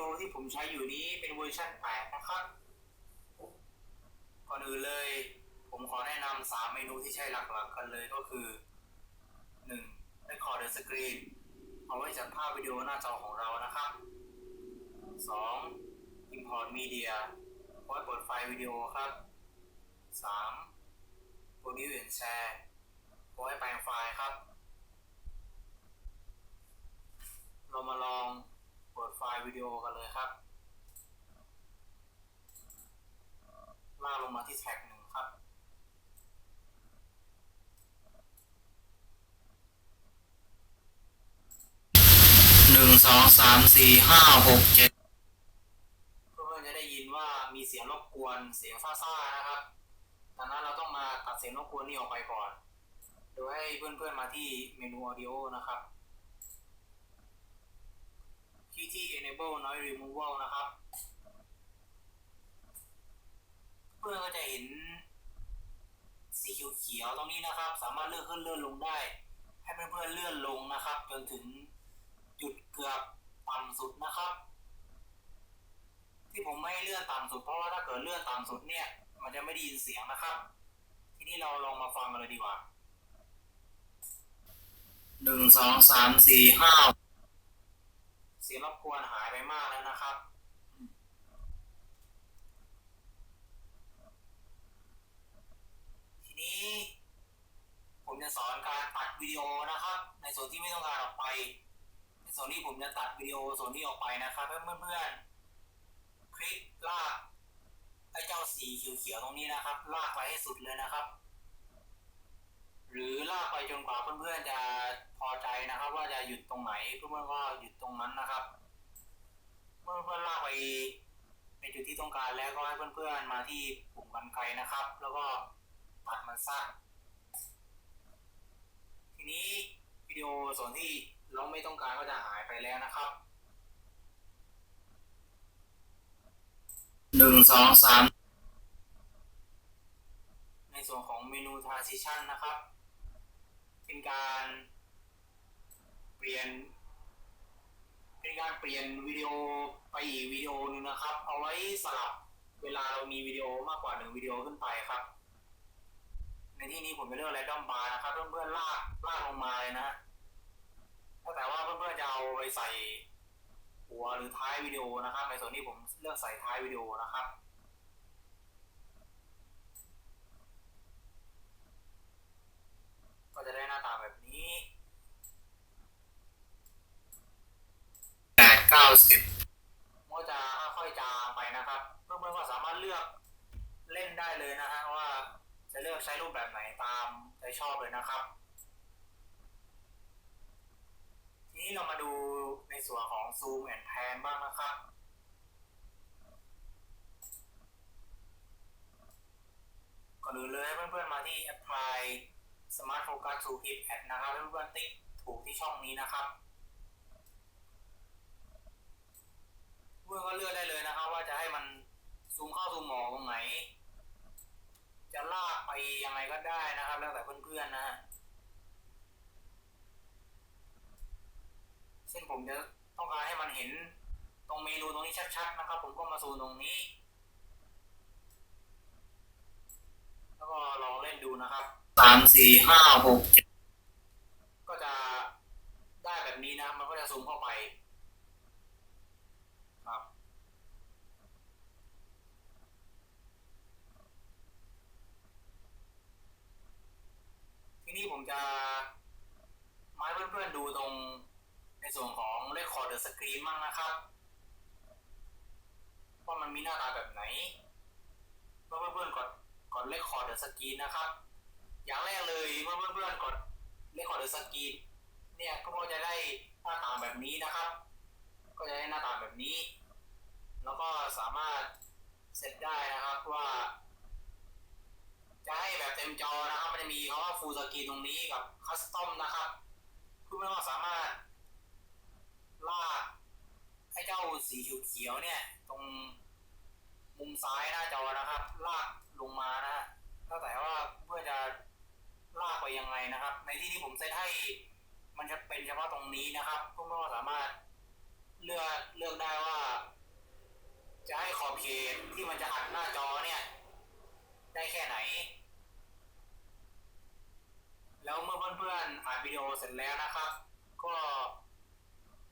โอที่ผมใช้อยู่นี้เป็นเวอร์ชัน8 นะครับ ก่อนอื่นเลย ผมขอแนะนำสามเมนูที่ใช้หลักๆกันเลยก็คือ 1. Record the Screen เอาไว้จัดภาพวิดีโอหน้าจอของเรานะครับ 2. Import Media เอาไว้เปิดไฟล์วิดีโอครับ 3. Produce and Share ไว้แปลงไฟล์ครับ เรามาลองเปิดไฟล์ วิดีโอกันเลยครับ ลากลงมาที่แท็กหนึ่งครับ หนึ่งสองสามสี่ห้าหกเจ็ดเพื่อนๆจะได้ยินว่ามีเสียงรบกวนเสียงซ่าๆนะครับดังนั้นเราต้องมาตัดเสียงรบกวนนี้ออกไปก่อน โดยให้เพื่อนๆมาที่เมนู audio นะครับ ที่ที่ enable noise removal นะครับ เพื่อนก็จะเห็นสีเขียวๆตรงนี้นะครับ สามารถเลื่อนขึ้นเลื่อนลงได้ ให้เพื่อนๆเลื่อนลงนะครับ จนถึงจุดเกือบต่ำสุดนะครับ ที่ผมไม่เลื่อนต่ำสุด เพราะว่าถ้าเกิดเลื่อนต่ำสุดเนี่ย มันจะไม่ได้ยินเสียงนะครับ ทีนี้เราลองมาฟังกันเลยดีกว่าหนึ่งสองสามสี่ห้า สียงรบกวนหายไปมากแล้วนะครับ ทีนี้ ผมจะสอนการตัดวิดีโอนะครับ ในส่วนที่ไม่ต้องการออกไป ในส่วนที่ผมจะตัดวิดีโอส่วนที่ออกไปนะครับเพื่อนเพื่อนๆคลิกลากไอ้เจ้าสีเขียวๆตรงนี้นะครับ ลากไปให้สุดเลยนะครับ หรือลากไปจนกว่าเพื่อนๆจะพอใจนะครับ ว่าจะหยุดตรงไหนเพื่อนๆก็หยุดตรงนั้นนะครับ เมื่อเพื่อนลากไปในจุดที่ต้องการแล้วก็ให้เพื่อนๆมาที่ปุ่มกันไกลนะครับ แล้วก็ตัดมันซะทีนี้วิดีโอส่วนที่เราไม่ต้องการก็จะหายไปแล้วนะครับหนึ่งสองสามในส่วนของเมนู transition นะครับ เป็นการเปลี่ยน เป็นการเปลี่ยนวิดีโอไปอีกวิดีโอหนึงนะครับ เอาไว้สลับเวลาเรามีวิดีโอมากกว่าหนึ่งวิดีโอขึ้นไปครับ ในที่นี้ผมจะเลือกแรนดอมบาร์นะครับเพื่อนๆลากลากลงมาเลยนะถ้าแต่ว่าเพื่อนๆจะเอาไปใส่หัวหรือท้ายวิดีโอนะครับ ในส่วนนี้ผมเลือกใส่ท้ายวิดีโอนะครับ ก็จะได้หน้าตาแบบนี้แปดเก้าสิบมันก็จะค่อยๆจางไปนะครับเพื่อนๆก็สามารถเลือกเล่นได้เลยนะฮะว่าจะเลือกใช้รูปแบบไหนตามใจชอบเลยนะครับ ทีนี้เรามาดูในส่วนของ zoom and pan บ้างนะครับก่อนอื่นเลยให้เพื่อนๆมาที่ apply smart focus to keep at นะครับให้เพื่อนๆติ๊กถูกที่ช่องนี้นะครับเพื่อนก็เลือกได้เลยนะครับ ว่าจะให้มันซูมเข้าซูมออกตรงไหน จะลากไปยังไงก็ได้นะครับ แล้วแต่เพื่อนๆนะฮะเช่นผมจะต้องการให้มันเห็นตรงเมนูตรงนี้ชัดๆนะครับ ผมก็มาซูมตรงนี้ แล้วก็ลองเล่นดูนะครับ สามสี่ห้าหกเจ็ดก็จะได้แบบนี้นะ มันก็จะซูมเข้าไป ครับ ทีนี้ผมจะมาให้เพื่อนๆดูตรงในส่วนของ Record the Screen มั่งนะครับว่ามันมีหน้าตาแบบไหนเมื่อเพื่อนๆกดกด Record the Screen นะครับ เมื่อเพื่อนๆกด Record the Screen เนี่ยก็จะได้หน้าตาแบบนี้นะครับ ก็จะได้หน้าตาแบบนี้ แล้วก็สามารถเซตได้นะครับว่า จะให้แบบเต็มจอนะครับ มันจะมีคำว่า Full Screen ตรงนี้กับ Custom นะครับเพื่อนๆก็สามารถลากให้เจ้าสีเขียวๆเนี่ย ตรงมุมซ้ายหน้าจอนะครับ ลากลงมานะฮะก็แต่ว่าเพื่อจะลากไปยังไง นะครับ ในที่ที่ผมเซตให้ มันจะเป็นเฉพาะตรงนี้นะครับพื่อนๆก็สามารถเลือกเลือกได้ว่า จะให้ขอบเขตที่มันจะอัดหน้าจอเนี่ย ได้แค่ไหน แล้วเมื่อเพื่อนๆอัดวิดีโอเสร็จแล้วนะครับ ก็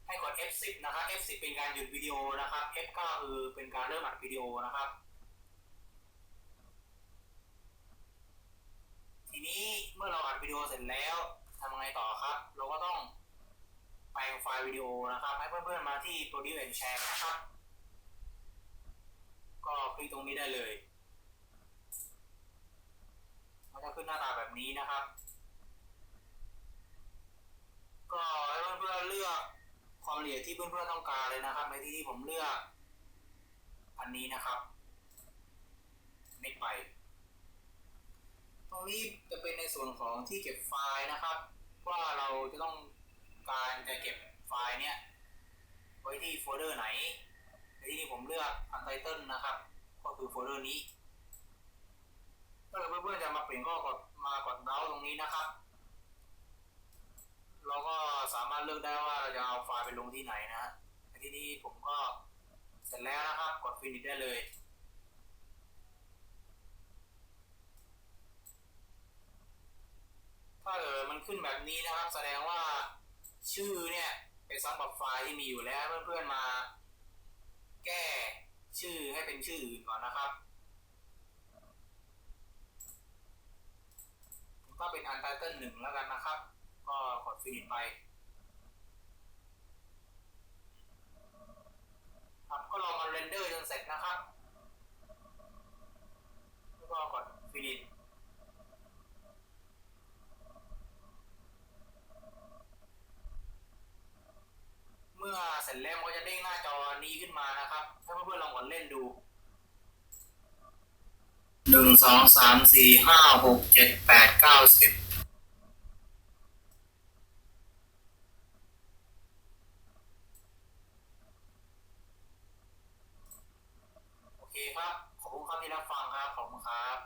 ให้กด F10 นะครับ F10 เป็นการหยุดวิดีโอนะครับ F9 คือเป็นการเริ่มอัดวิดีโอนะครับ ทีนี้เมื่อเราอัดวิดีโอเสร็จแล้วทำยังไงต่อครับ เราก็ต้องไปไฟล์วิดีโอนะครับ ให้เพื่อนๆมาที่ Produce and Share นะครับ ก็คลิกตรงนี้ได้เลยมันจะขึ้นหน้าตาแบบนี้นะครับ ก็ให้เพื่อนๆเลือกความละเอียดที่เพื่อนๆต้องการเลยนะครับ ในที่ที่ผมเลือก อันนี้นะครับ ไม่ไป ตรงนี้จะเป็นในส่วนของที่เก็บไฟล์นะครับ ว่าเราจะต้องการจะเก็บไฟล์เนี้ยไว้ที่โฟลเดอร์ไหนในที่นี้ผมเลือก Untitled นะครับ ก็คือโฟลเดอร์นี้ถ้าเกิดเพื่อนๆจะมาเปลี่ยนก็กดมากด Browse ตรงนี้นะครับเราก็สามารถเลือกได้ว่าเราจะเอาไฟล์ไปลงที่ไหนนะฮะในที่นี้ผมก็เสร็จแล้วนะครับ กด Finish ได้เลย ถ้าเกิดมันขึ้นแบบนี้นะครับ แสดงว่าชื่อเนี่ยไปซ้ำกับไฟล์ที่มีอยู่แล้วเพื่อนๆมา แก้ชื่อให้เป็นชื่ออื่นก่อนนะครับ ก็เป็น untitled หนึ่งแล้วกันนะครับ ก็กด finish ไปครับก็ลองมาเรนเดอร์จนเสร็จนะครับ แล้วก็กด finish มื่อเสร็จแล้วมันก็จะเด้งหน้าจอนี้ขึ้นมานะครับ ถ้า เล่นดูหนึ่งสองสามสี่ห้าหกเจ็ดแปดเก้าสิบโอเคครับ ขอบคุณครับที่รับฟังครับ ขอบคุณครับ